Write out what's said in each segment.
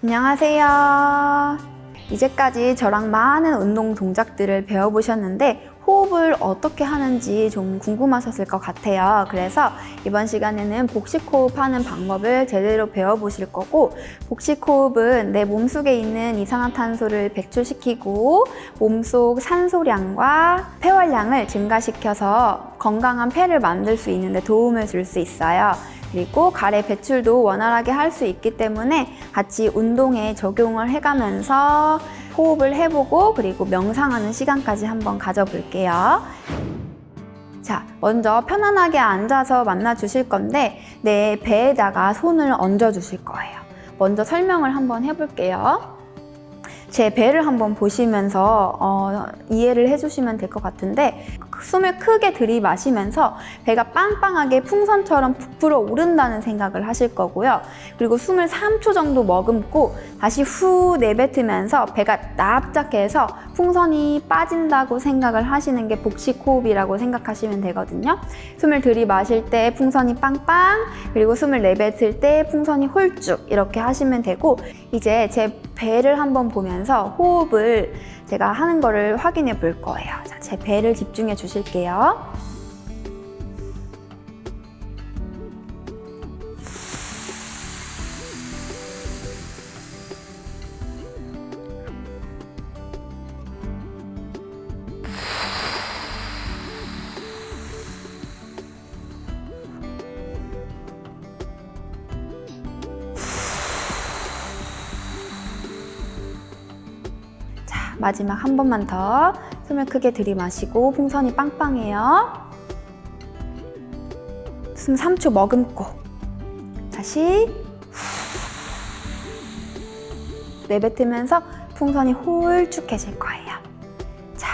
안녕하세요. 이제까지 저랑 많은 운동 동작들을 배워보셨는데 호흡을 어떻게 하는지 좀 궁금하셨을 것 같아요. 그래서 이번 시간에는 복식 호흡하는 방법을 제대로 배워보실 거고 복식 호흡은 내 몸속에 있는 이산화탄소를 배출시키고 몸속 산소량과 폐활량을 증가시켜서 건강한 폐를 만들 수 있는데 도움을 줄 수 있어요. 그리고 가래 배출도 원활하게 할 수 있기 때문에 같이 운동에 적용을 해가면서 호흡을 해보고 그리고 명상하는 시간까지 한번 가져볼게요. 자, 먼저 편안하게 앉아서 만나 주실 건데 내 배에다가 손을 얹어 주실 거예요. 먼저 설명을 한번 해볼게요. 제 배를 한번 보시면서 어, 이해를 해주시면 될 것 같은데 숨을 크게 들이마시면서 배가 빵빵하게 풍선처럼 부풀어 오른다는 생각을 하실 거고요. 그리고 숨을 3초 정도 머금고 다시 후 내뱉으면서 배가 납작해서 풍선이 빠진다고 생각을 하시는 게 복식 호흡이라고 생각하시면 되거든요. 숨을 들이마실 때 풍선이 빵빵 그리고 숨을 내뱉을 때 풍선이 홀쭉 이렇게 하시면 되고 이제 제 배를 한번 보면서 호흡을 제가 하는 거를 확인해 볼 거예요. 자, 제 배를 집중해 주실게요. 마지막 한 번만 더 숨을 크게 들이마시고 풍선이 빵빵해요. 숨 3초 머금고 다시 내뱉으면서 풍선이 홀쭉해질 거예요. 자,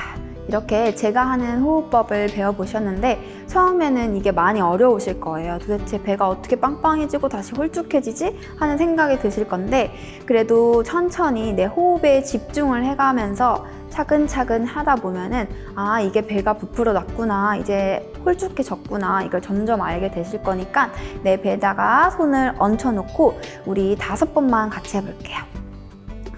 이렇게 제가 하는 호흡법을 배워보셨는데 처음에는 이게 많이 어려우실 거예요. 도대체 배가 어떻게 빵빵해지고 다시 홀쭉해지지? 하는 생각이 드실 건데 그래도 천천히 내 호흡에 집중을 해가면서 차근차근 하다 보면은 아 이게 배가 부풀어 났구나 이제 홀쭉해졌구나 이걸 점점 알게 되실 거니까 내 배에다가 손을 얹혀 놓고 우리 다섯 번만 같이 해볼게요.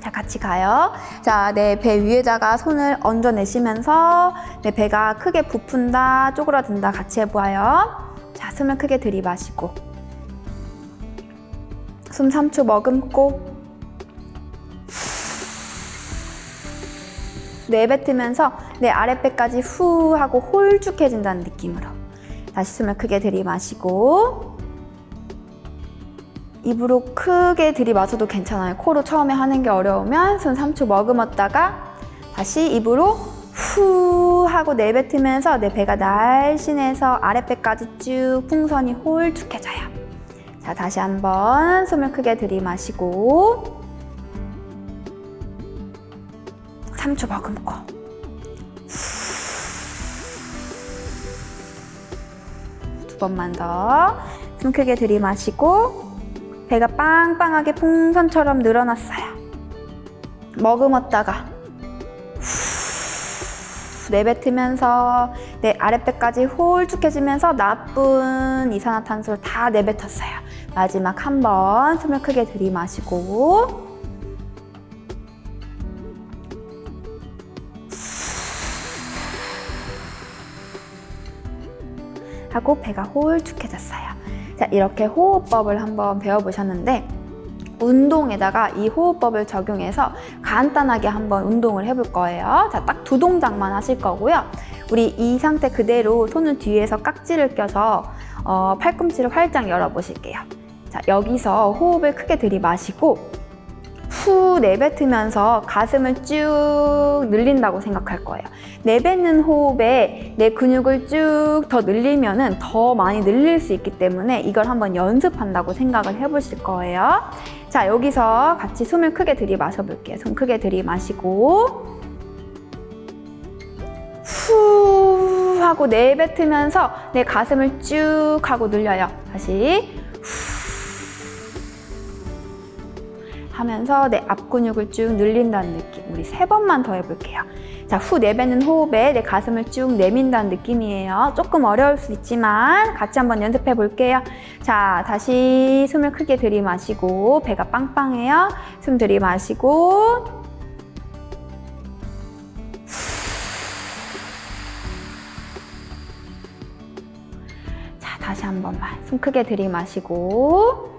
자, 같이 가요. 자, 내 배 위에다가 손을 얹어 내시면서 내 배가 크게 부푼다, 쪼그라든다 같이 해보아요. 자, 숨을 크게 들이마시고 숨 3초 머금고 내뱉으면서 내 아랫배까지 후 하고 홀쭉해진다는 느낌으로 다시 숨을 크게 들이마시고 입으로 크게 들이마셔도 괜찮아요. 코로 처음에 하는 게 어려우면 손 3초 머금었다가 다시 입으로 후 하고 내뱉으면서 내 배가 날씬해서 아랫배까지 쭉 풍선이 홀쭉해져요. 자, 다시 한번 숨을 크게 들이마시고 3초 머금고 두 번만 더 숨 크게 들이마시고 배가 빵빵하게 풍선처럼 늘어났어요. 머금었다가 후 내뱉으면서 내 아랫배까지 홀쭉해지면서 나쁜 이산화탄소를 다 내뱉었어요. 마지막 한 번 숨을 크게 들이마시고 하고 배가 홀쭉해졌어요. 자, 이렇게 호흡법을 한번 배워보셨는데, 운동에다가 이 호흡법을 적용해서 간단하게 한번 운동을 해볼 거예요. 자, 딱 두 동작만 하실 거고요. 우리 이 상태 그대로 손을 뒤에서 깍지를 껴서 어, 팔꿈치를 활짝 열어보실게요. 자, 여기서 호흡을 크게 들이마시고, 후 내뱉으면서 가슴을 쭉 늘린다고 생각할 거예요. 내뱉는 호흡에 내 근육을 쭉 더 늘리면은 더 많이 늘릴 수 있기 때문에 이걸 한번 연습한다고 생각을 해보실 거예요. 자, 여기서 같이 숨을 크게 들이마셔 볼게요. 숨 크게 들이마시고 후 하고 내뱉으면서 내 가슴을 쭉 하고 늘려요. 다시 하면서 내 앞 근육을 쭉 늘린다는 느낌. 우리 세 번만 더 해볼게요. 자, 후 내뱉는 호흡에 내 가슴을 쭉 내민다는 느낌이에요. 조금 어려울 수 있지만 같이 한번 연습해 볼게요. 자, 다시 숨을 크게 들이마시고 배가 빵빵해요. 숨 들이마시고 자, 다시 한 번만 숨 크게 들이마시고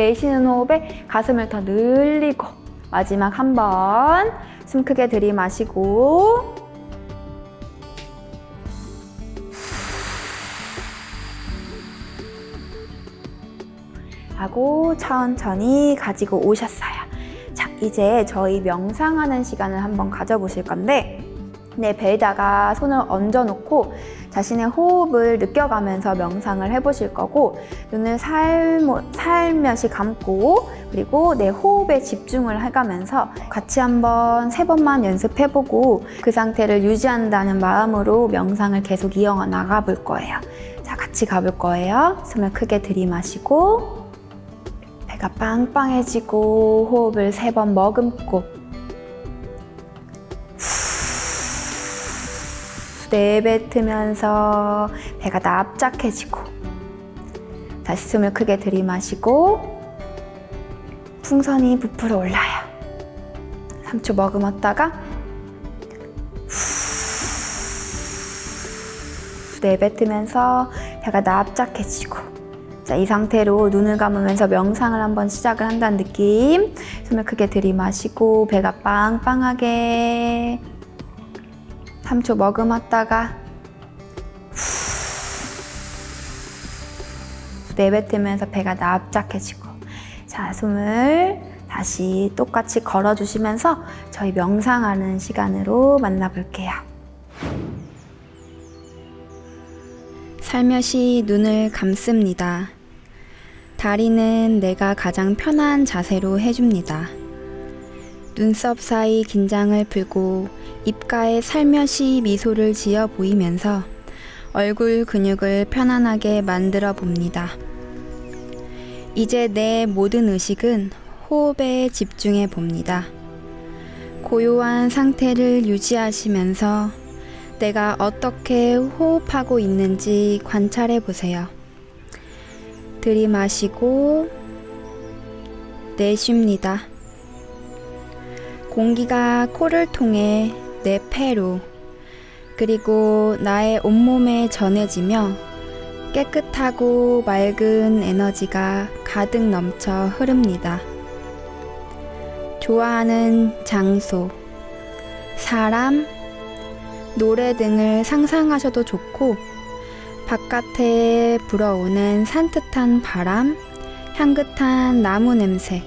내쉬는 호흡에 가슴을 더 늘리고 마지막 한 번 숨 크게 들이마시고 하고 천천히 가지고 오셨어요. 자, 이제 저희 명상하는 시간을 한번 가져보실 건데 내 배에다가 손을 얹어놓고 자신의 호흡을 느껴가면서 명상을 해보실 거고 눈을 살모, 살며시 감고 그리고 내 호흡에 집중을 해가면서 같이 한번 세 번만 연습해보고 그 상태를 유지한다는 마음으로 명상을 계속 이어가 나가볼 거예요. 자, 같이 가볼 거예요. 숨을 크게 들이마시고 배가 빵빵해지고 호흡을 세 번 머금고 내뱉으면서 배가 납작해지고 다시 숨을 크게 들이마시고 풍선이 부풀어 올라요. 3초 머금었다가 내뱉으면서 배가 납작해지고 자, 이 상태로 눈을 감으면서 명상을 한번 시작을 한다는 느낌. 숨을 크게 들이마시고 배가 빵빵하게 3초 머금었다가 내뱉으면서 배가 납작해지고 자 숨을 다시 똑같이 걸어주시면서 저희 명상하는 시간으로 만나볼게요. 살며시 눈을 감습니다. 다리는 내가 가장 편한 자세로 해줍니다. 눈썹 사이 긴장을 풀고 입가에 살며시 미소를 지어 보이면서 얼굴 근육을 편안하게 만들어 봅니다. 이제 내 모든 의식은 호흡에 집중해 봅니다. 고요한 상태를 유지하시면서 내가 어떻게 호흡하고 있는지 관찰해 보세요. 들이마시고 내쉽니다. 공기가 코를 통해 내 폐로 그리고 나의 온몸에 전해지며 깨끗하고 맑은 에너지가 가득 넘쳐 흐릅니다. 좋아하는 장소, 사람, 노래 등을 상상하셔도 좋고, 바깥에 불어오는 산뜻한 바람, 향긋한 나무 냄새,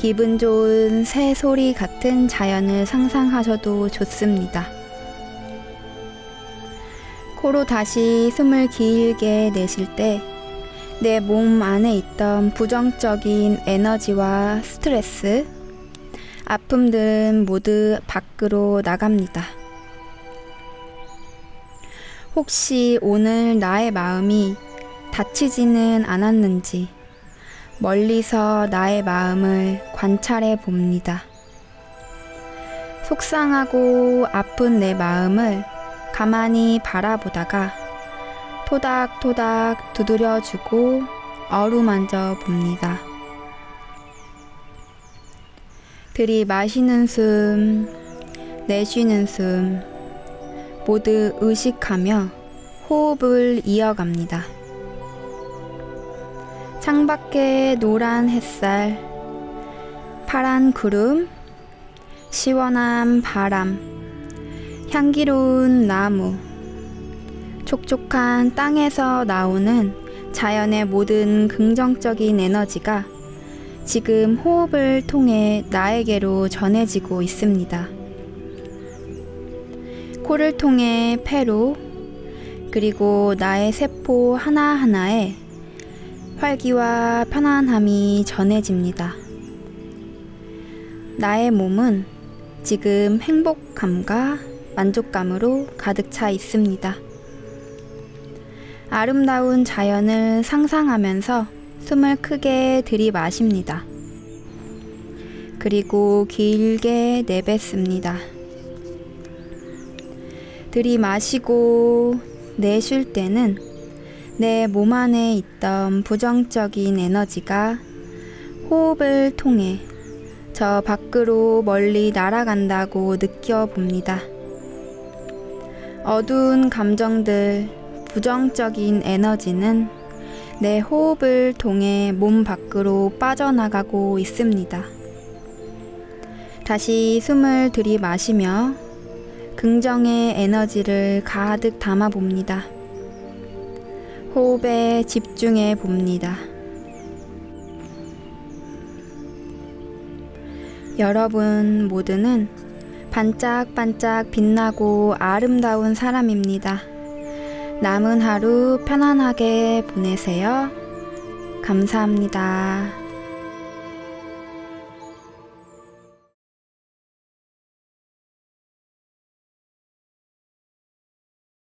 기분 좋은 새 소리 같은 자연을 상상하셔도 좋습니다. 코로 다시 숨을 길게 내쉴 때 내 몸 안에 있던 부정적인 에너지와 스트레스, 아픔 등 모두 밖으로 나갑니다. 혹시 오늘 나의 마음이 다치지는 않았는지 멀리서 나의 마음을 관찰해 봅니다. 속상하고 아픈 내 마음을 가만히 바라보다가 토닥토닥 두드려주고 어루만져 봅니다. 들이마시는 숨, 내쉬는 숨, 모두 의식하며 호흡을 이어갑니다. 창밖에 노란 햇살, 파란 구름, 시원한 바람, 향기로운 나무, 촉촉한 땅에서 나오는 자연의 모든 긍정적인 에너지가 지금 호흡을 통해 나에게로 전해지고 있습니다. 코를 통해 폐로, 그리고 나의 세포 하나하나에 활기와 편안함이 전해집니다. 나의 몸은 지금 행복감과 만족감으로 가득 차 있습니다. 아름다운 자연을 상상하면서 숨을 크게 들이마십니다. 그리고 길게 내뱉습니다. 들이마시고 내쉴 때는 내 몸 안에 있던 부정적인 에너지가 호흡을 통해 저 밖으로 멀리 날아간다고 느껴봅니다. 어두운 감정들, 부정적인 에너지는 내 호흡을 통해 몸 밖으로 빠져나가고 있습니다. 다시 숨을 들이마시며 긍정의 에너지를 가득 담아 봅니다. 호흡에 집중해 봅니다. 여러분 모두는 반짝반짝 빛나고 아름다운 사람입니다. 남은 하루 편안하게 보내세요. 감사합니다.